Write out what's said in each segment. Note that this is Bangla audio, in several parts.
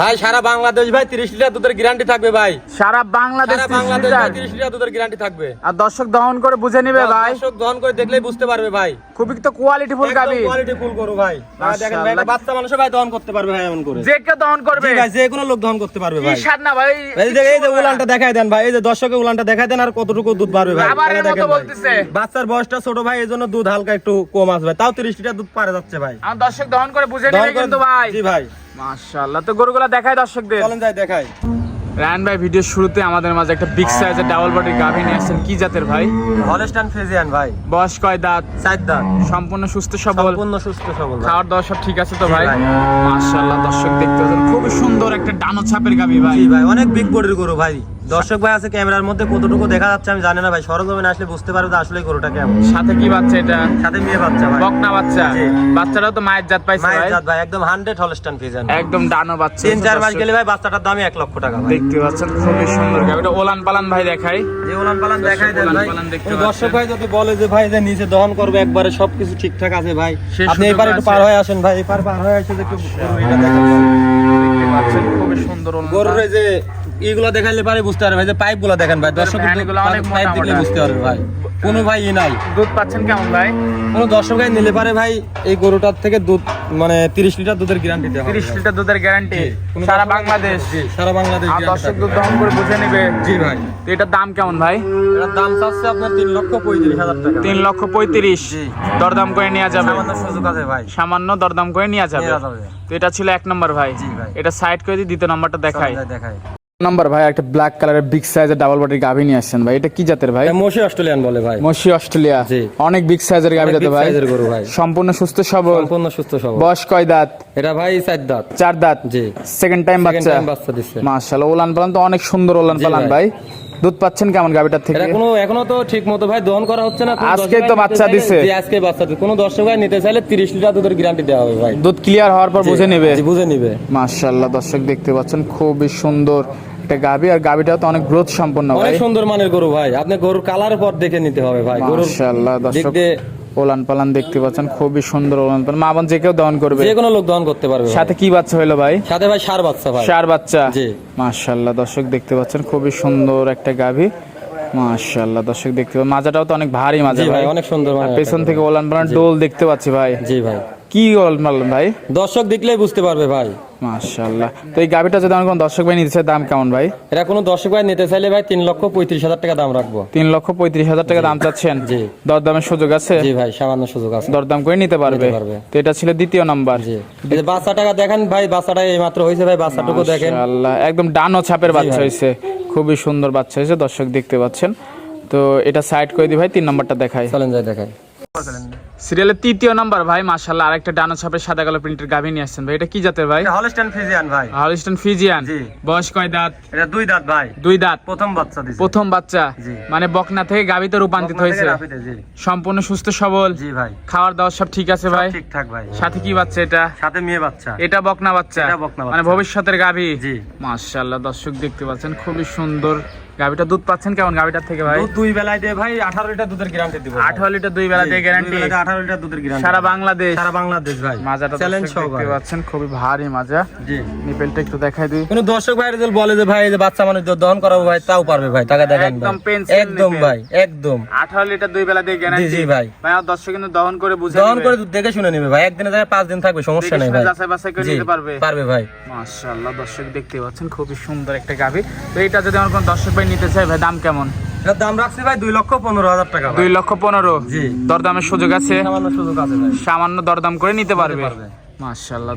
ভাই সারা বাংলাদেশ ভাই তিরিশ লিটার দুধের গ্যারান্টি থাকবে ভাই। সারা বাংলাদেশ সারা 30 তিরিশ লিটার দুধের গ্যারান্টি থাকবে। আর দর্শক দহন করে বুঝে নিবে ভাই। দর্শক গ্রহণ করে দেখলেই বুঝতে পারবে ভাই। খুবই তো কোয়ালিটি ফুল গাবি। কোয়ালিটি ফুল করো ভাই। দেখেন ভাই একটা বাচ্চা মানুষ ভাই দহন করতে পারবে ভাই এমন করে। যে কেউ দহন করবে। ভাই যে কোনো লোক দহন করতে পারবে ভাই। স্বাদ না ভাই। এই যে এই যে উলানটা দেখাই দেন ভাই এই যে দর্শকের উলানটা দেখাই দেন আর কতটুকু দুধ পারবে ভাই। আবার এর মতো বলতেছে। বাচ্চার বয়সটা ছোট ভাই এই জন্য দুধ হালকা একটু কম আসবে। তাও তিরিশ লিটার দুধ পারে যাচ্ছে ভাই। আর দর্শক দহন করে বুঝে দহন নিবে কিন্তু ভাই। জি ভাই। মাশাআল্লাহ। তো গরুগুলা দেখায় দর্শকদের। চলেন যাই দেখাই। রায়ন ভাই ভিডিওর শুরুতে আমাদের মাঝে একটা বিগ সাইজের ডাবল বডির গাভী নিয়ে আসছেন। কি জাতের ভাই? হলস্টাইন ফ্রিজিয়ান ভাই। বয়স কয় দাঁত? চার দাঁত। সম্পূর্ণ সুস্থ সবল? সম্পূর্ণ সুস্থ সবল খাওয়ার দাওয়া সব ঠিক আছে তো ভাই। মাশাআল্লাহ দর্শক দেখতে পাচ্ছেন। খুবই সুন্দর একটা ডানো ছাপের গাভী ভাই। ভাই অনেক বিগ বডির গরু ভাই। দর্শক ভাই আছে ক্যামেরার মধ্যে কতটুকু দেখা যাচ্ছে আমি জানি না ভাই। সরজমিনে আসলে বুঝতে পারবে যে আসলে গরুটা কেমন। সাথে কি বাচ্চা এটা? সাথে মেয়ে বাচ্চা ভাই। বকনা বাচ্চা। বাচ্চাটাও তো মায়ের জাত পাইছে মায়ের জাত ভাই একদম হান্ড্রেড হলস্টাইন ফ্রিজিয়ান একদম ডানো বাচ্চা তিন চার মাস গেলে ভাই বাচ্চাটার দামই এক লক্ষ টাকা ভাই। দেখতে পাচ্ছেন খুবই সুন্দর গাভিটা ওলান পালান ভাই দেখাই। যে উলান পালান দেখাই দেন ভাই। দর্শক ভাই যদি বলে যে ভাই যে নিচে দহন করবে একবারে সবকিছু ঠিকঠাক আছে ভাই। আপনি এবারে একটু পার হয়ে আসেন ভাই এবার পার হয়ে আসে যে একটু এটা দেখেন। দেখতে পাচ্ছেন খুবই সুন্দর ওলান গরুর যে এইগুলো দেখাইলে পারে বুঝতে পারবে। ভাই যে পাইপগুলো দেখেন ভাই দর্শক পাইপ মোটা দেখলে। বুঝতে পারবে ভাই। কোনো ভাই ই নাই। দুধ পাচ্ছেন কেমন ভাই? কোনো দর্শক ভাই নিলে পারে ভাই এই গরুটার থেকে দুধ মানে তিরিশ লিটার দুধের গ্যারান্টি দেওয়া তিরিশ লিটার দুধের গ্যারান্টি সারা বাংলাদেশ। জি সারা বাংলাদেশ আর দর্শক দুধ দহন করে বুঝে নিবে। জি ভাই। তো এটার দাম কেমন ভাই? এটার দাম চাচ্ছে আপনার তিন লক্ষ পঁয়ত্রিশ হাজার টাকা। তিন লক্ষ পঁয়ত্রিশ। দরদাম করে নেওয়া যাবে। সামান্য সুযোগ আছে ভাই। সামান্য দরদাম করে নেওয়া যাবে। তো এটা ছিল এক নম্বর ভাই। জি ভাই। এটা সাইড করে দিই দ্বিতীয় নম্বরটা দেখাই। দেখাই। নাম্বার ভাই একটা ব্ল্যাক কালারের বিগ সাইজের ডাবল বডির গাভি নিয়ে আসছেন ভাই। এটা কি জাতের ভাই? মশি অস্ট্রেলিয়ান বলে ভাই। মশি অস্ট্রেলিয়া। জি। অনেক বিগ সাইজের গাভি যাতে ভাই। সম্পূর্ণ সুস্থ সবল। সম্পূর্ণ সুস্থ সবল। বয়স কয় দাঁত? এটা ভাই চার দাঁত। চার দাঁত। জি। সেকেন্ড টাইম বাচ্চা। বাচ্চা দিচ্ছে। মাশাআল্লাহ ওলান পালান তো অনেক সুন্দর ওলান পালান ভাই। দুধ পাচ্ছেন কেমন গাভীটার থেকে? এখনও কোনো এখনও তো ঠিক মতো ভাই দহন করা হচ্ছে না আজকে তো বাচ্চা দিছে। জি, আজকে বাচ্চা দিছে। কোনো দর্শক ভাই নিতে চাইলে তিরিশ লিটার দুধের গ্যারান্টি দেওয়া হবে ভাই। দুধ ক্লিয়ার হওয়ার পর বুঝে নেবে। জি, বুঝে নেবে। মাশাআল্লাহ দর্শক দেখতে পাচ্ছেন খুবই সুন্দর একটা গাভি আর গাভিটাও তো অনেক গ্রোথ সম্পন্ন ভাই। অনেক সুন্দর মানের গরু ভাই। আপনি গরুর কালার পর দেখে নিতে হবে ভাই। গরুর মাশাআল্লাহ দর্শক ওলান পালান দেখতে পাচ্ছেন খুবই সুন্দর ওলান পালান মা বোন যে কেউ দহন করবে। যে কোনো লোক দহন করতে পারবে সাথে কি বাচ্চা হইল ভাই? সাথে ভাই সার বাচ্চা ভাই। চার বাচ্চা। জি। মাশাআল্লাহ দর্শক দেখতে পাচ্ছেন খুবই সুন্দর একটা গাভী মাশাআল্লাহ দর্শক দেখতে পাচ্ছেন। মাজাটাও তো অনেক ভারী মাজা ভাই অনেক সুন্দর পেছন থেকে ওলান পালান ডোল দেখতে পাচ্ছি ভাই। জি ভাই। কি ওলান পালান ভাই? দর্শক দেখলেই বুঝতে পারবে ভাই। মাশাআল্লাহ। তো এই যদি আমার কোনো দর্শক ভাই নিতে চায় দাম কেমন ভাই? এটা কোনো দর্শক ভাই নিতে চাইলে ভাই তিন লক্ষ পঁয়ত্রিশ হাজার টাকা দাম রাখব। তিন লক্ষ পঁয়ত্রিশ হাজার টাকা দাম চাচ্ছেন? জি। দরদামের সুযোগ আছে? জি ভাই সামান্য সুযোগ আছে। দরদাম করে নিতে পারবে? তো এটা ছিল দ্বিতীয় নাম্বার। জি। বাচ্চা টাকা দেখেন ভাই বাচ্চাটা এই মাত্র হয়েছে ভাই বাচ্চাটুকু দেখেন। আল্লাহ একদম ডানো ছাপের বাচ্চা হয়েছে। খুবই সুন্দর বাচ্চা হয়েছে দর্শক দেখতে পাচ্ছেন। তো এটা সাইড করে দি ভাই তিন নাম্বারটা দেখাই। চলেন যাই দেখাই। সিরিয়ালের তৃতীয় নাম্বার ভাই মাশাল্লাহ আরেকটা ডানো ছাপের সাদা কালো প্রিন্টের গাভি নিয়ে আসছেন ভাই। এটা কি জাতের ভাই? হলস্টাইন ফ্রিজিয়ান ভাই। হলিস্টন ফিজিয়ান জি। বয়স কয় দাঁত? এটা দুই দাঁত ভাই। দুই দাঁত। প্রথম বাচ্চা দিছে। প্রথম বাচ্চা। মানে বকনা থেকে গাভিতে রূপান্তরিত হয়েছে। সম্পূর্ণ সুস্থ সবল। জি ভাই। খাওয়ার দাওয়ার সব ঠিক আছে ভাই? ঠিকঠাক ভাই। সাথে কি বাচ্চা এটা? সাথে মেয়ে বাচ্চা। এটা বকনা বাচ্চা। এটা বকনা মানে ভবিষ্যতের গাভি। জি। মাশাআল্লাহ দর্শক দেখতে পাচ্ছেন খুবই সুন্দর গাভিটা দুধ পাচ্ছেন কেমন গাভিটার থেকে ভাই? দুই বেলায় দিয়ে ভাই আঠারো লিটার দুধের গ্যারান্টি দিব আঠারো লিটার দুই বেলা দিয়ে গ্যারান্টি আঠারো লিটার দুধের গ্যারান্টি সারা বাংলাদেশ। সারা বাংলাদেশ ভাই। মাজাটা চ্যালেঞ্জ সহ দেখতে। পাচ্ছেন খুবই ভারী মাজা। জি। নিপেলটা একটু দেখাই দিই। কোন দর্শক ভাই যদি বলে যে ভাই এই যে বাচ্চা মানুষ দহন করাবো ভাই তাও পারবে ভাই টাকা দেখেন একদম pencil একদম ভাই একদম। আঠারো লিটার দুই বেলা দিয়ে গ্যারান্টি জি, ভাই। ভাই আমার দর্শক কিন্তু দহন করে বুঝে দহন করে দুধ দেখে শুনে নেবে ভাই একদিনে জায়গায় পাঁচ দিন থাকবে সমস্যা নেই ভাই। যাচাই বাছাই করে নিতে পারবে। পারবে ভাই। মাশাআল্লাহ দর্শক দেখতে পাচ্ছেন খুবই সুন্দর একটা গাভি। তো এটা যদি আমার কোন দর্শক ভাই নিতে চাই ভাই দাম কেমন? এটার দাম রাখছি ভাই দুই লক্ষ পনেরো হাজার টাকা দুই লক্ষ পনেরো? জি। দরদামের সুযোগ আছে? সামান্য সুযোগ আছে ভাই। সামান্য দরদাম করে নিতে পারবে? পারবে।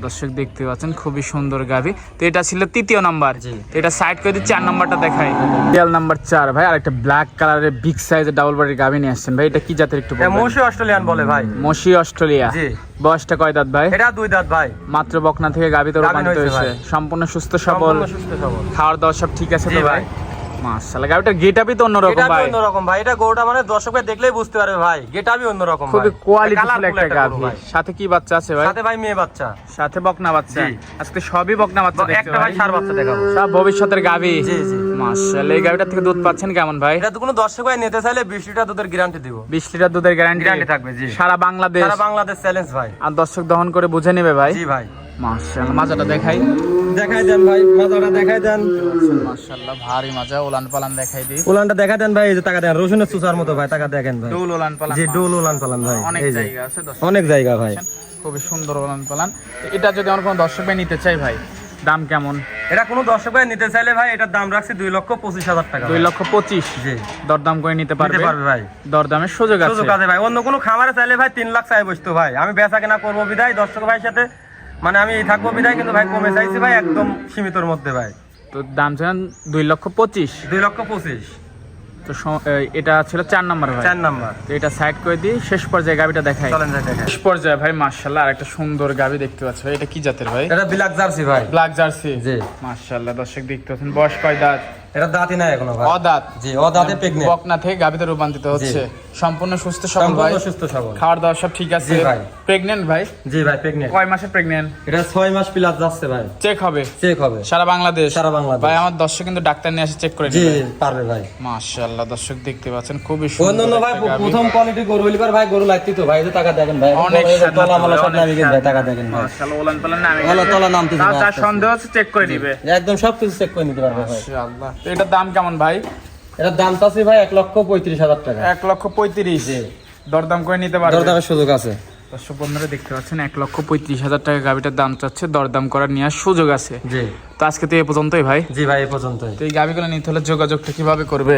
দর্শক দেখতে পাচ্ছেন খুবই সুন্দর গাভি। তো এটা ছিল তৃতীয় নাম্বার। এটা সাইড করে চার নাম্বারটা দেখাই। রিয়াল নাম্বার চার ভাই আর একটা ব্ল্যাক কালারের বিগ সাইজের ডাবল বডির গাভি নিয়ে আসছেন। ভাই এটা কি জাতের একটু এটা অস্ট্রেলিয়ান বলে ভাই। মসি অস্ট্রেলিয়া। বয়সটা কয় দাঁত ভাই? এটা দুই দাঁত ভাই। মাত্র বকনা থেকে গাভিতে গাভীন রূপান্তরিত হয়েছে। সম্পূর্ণ সুস্থ সবল। সুস্থ সবল। খাওয়ার দাওয়ার সব ঠিক আছে তো ভাই। মাশাআল্লাহ গাভিটার গেটআপই তো অন্যরকম এটা ভাই। অন্যরকম ভাই এটা গরুটা মানে দর্শক ভাই দেখলেই বুঝতে পারবে ভাই গেটাবি অন্যরকম খুবই একটা গাভি সাথে কি বাচ্চা আছে ভাই? সাথে ভাই মেয়ে বাচ্চা। সাথে বকনা বাচ্চা। আজকে সবই বকনা বাচ্চা দেখতে একটা ভাই সার বাচ্চা দেখাবো। সব ভবিষ্যতের গাভি জি, জি। মাশাআল্লাহ এই গাভিটা থেকে দুধ পাচ্ছেন কেমন ভাই? এটা তো কোনো দর্শক ভাই নিতে চাইলে বিশ লিটার দুধের গ্যারান্টি দিব। 20 লিটার দুধের গ্যারান্টি থাকবে জি। সারা বাংলাদেশ। সারা বাংলাদেশ চ্যালেঞ্জ ভাই। আর দর্শক দহন করে বুঝে নেবে ভাই। জি ভাই। মাশাআল্লাহ। মাজাটা দেখাই। দেখাই দেন ভাই মাথাটা দেখাই দেন। মাশাআল্লাহ ভারী মাজা ওলান পালান দেখাই দিই। উলানটা দেখাই দেন ভাই এই যে টাকা দেন রসুনের চুচার মতো ভাই টাকা দেখেন ভাই। ডোল ওলান পালান জি ডোল উলান পালান ভাই অনেক জায়গা আছে অনেক জায়গা ভাই। খুবই সুন্দর ওলান পালান এটা যদি আমার কোনো দর্শক ভাই নিতে চাই ভাই দাম কেমন? এটা কোনো দর্শক ভাই নিতে চাইলে ভাই এটার দাম রাখছি দুই লক্ষ পঁচিশ হাজার টাকা দুই লক্ষ পঁচিশ? জি। দরদাম করে নিতে পারবে? পারবে ভাই। দরদামের সুযোগ আছে। সুযোগ আছে ভাই। অন্য কোনো খামারে চাইলে ভাই তিন লাখ চাই বসতো ভাই। আমি বেচা কেনা করব বিদায়। দর্শক ভাইয়ের সাথে মানে আমি থাকব বিদায় কিন্তু ভাই কমে চাইছি ভাই একদম সীমিতর মধ্যে ভাই। তো দাম ছিলেন দুই লক্ষ পঁচিশ। দুই লক্ষ পঁচিশ। তো এটা ছিল চার নাম্বার ভাই। চার নাম্বার। তো এটা সাইড করে দিই শেষ পর্যায়ে গাবিটা দেখাই। শেষ পর্যায়ে ভাই মার্শাল্লাহ আর একটা সুন্দর গাবি দেখতে পাচ্ছি ভাই। এটা কি জাতের ভাই? এটা বিলাক জার্সি ভাই। ব্ল্যাক জার্সি জি। মার্শাল্লাহ দর্শক দেখতে পাচ্ছেন বয়স কয় দাঁত? এটা দাঁতই নাই এখনও ভাই। অদাঁত। জি ও দাঁতে বকনা থেকে গাবিতে রূপান্তরিত হচ্ছে। সম্পূর্ণ সুস্থ সবল ভাই। সম্পূর্ণ সুস্থ সবল। খাওয়ার দাওয়ার সব ঠিক আছে। ভাই। প্রেগনেন্ট ভাই? জি ভাই প্রেগনেন্ট কয় মাসে প্রেগনেন্ট এটা ছয় মাস প্লাস যাচ্ছে ভাই। চেক হবে। চেক হবে। সারা বাংলাদেশ। সারা বাংলাদেশ। ভাই আমার দর্শক কিন্তু ডাক্তার নিয়ে এসে চেক করে জি পারবে ভাই। মাশাআল্লাহ দর্শক দেখতে পাচ্ছেন খুবই অন্যান্য সুন্দর ভাই প্রথম কোয়ালিটি গরু হইলিবার ভাই গরু লাগতি তো ভাই টাকা দেখেন ভাই। অনেক তলা মালা সব গেছে ভাই টাকা দেখেন ভাই। মাশাআল্লাহ ওলান পালান নামে গেছে। তলা ভাই, তার সন্দেহ আছে চেক করে নিবে। একদম সব কিছু চেক করে নিতে পারবে ভাই। মাশাআল্লাহ। তো এটার দাম কেমন ভাই? এটার দাম আছে ভাই এক লক্ষ পঁয়ত্রিশ হাজার টাকা। এক লক্ষ পঁয়ত্রিশ। দরদাম করে নিতে পারবে? দরদামের সুযোগ আছে। দর্শক বন্ধুরা দেখতে পাচ্ছেন এক লক্ষ পঁয়ত্রিশ হাজার টাকা গাভিটার দাম চাচ্ছে দরদাম করার নেওয়ার সুযোগ আছে। জি। তো আজকে তো এ পর্যন্তই ভাই। জি ভাই এ পর্যন্তই। তো এই গাভিগুলো নিতে হলে যোগাযোগটা কীভাবে করবে?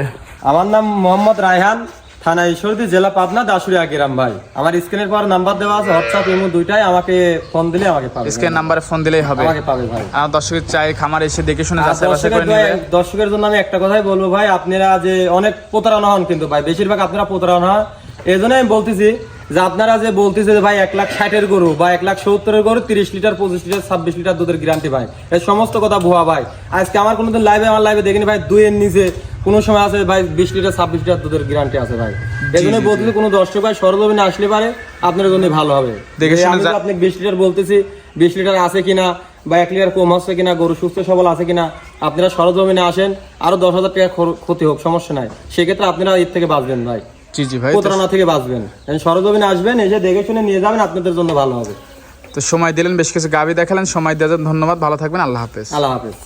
আমার নাম মোহাম্মদ রায়হান থানা ঈশ্বরদী জেলা পাবনা দাসুরিয়া গ্রাম ভাই। আমার স্ক্রিনের পর নাম্বার দেওয়া আছে হোয়াটসঅ্যাপ ইমো দুইটাই আমাকে ফোন দিলে আমাকে পাবে স্ক্রিন নাম্বারে ফোন দিলেই হবে। আমাকে পাবে ভাই। আর দর্শকের চাই খামার এসে দেখে শুনে যাচাই বাছাই করে নিবে। দর্শকের জন্য আমি একটা কথাই বলব ভাই আপনারা যে অনেক প্রতারণা হন কিন্তু ভাই বেশিরভাগ আপনারা প্রতারণা। হন এই জন্য আমি বলতেছি যে আপনারা যে বলতেছে যে ভাই এক লাখ ষাটের গরু বা এক লাখ সত্তরের গরু তিরিশ লিটার পঁচিশ লিটার ছাব্বিশ লিটার দুধের গ্যারান্টি ভাই। এই সমস্ত কথা ভুয়া ভাই। আজকে আমার কোনোদিন লাইভে আমার লাইভে দেখিনি ভাই দুইয়ের নিচে কোনো সময় আছে ভাই বিশ লিটার ছাব্বিশ লিটার দুধের গ্যারান্টি আছে ভাই। এই জন্য বলতেছি কোনো দর্শক ভাই সরজমিনে আসলে পারে আপনার জন্য ভালো হবে। দেখে আমি তো আপনি বিশ লিটার বলতেছি বিশ লিটার আছে কিনা বা এক লিটার কম আছে কিনা গরু সুস্থ সবল আছে কিনা আপনারা সরজমিনে আসেন আরও দশ হাজার টাকা ক্ষতি হোক সমস্যা নাই। সেক্ষেত্রে আপনারা এর থেকে বাঁচবেন ভাই। জি জি ভাই প্রতারণা থেকে বাঁচবেন। সরজমিনে আসবেন এসে দেখে শুনে নিয়ে যাবেন আপনাদের জন্য ভালো হবে। তো সময় দিলেন বেশ কিছু গাভি দেখালেন সময় দেওয়ার জন্য ধন্যবাদ ভালো থাকবেন আল্লাহ হাফেজ। আল্লাহ হাফেজ।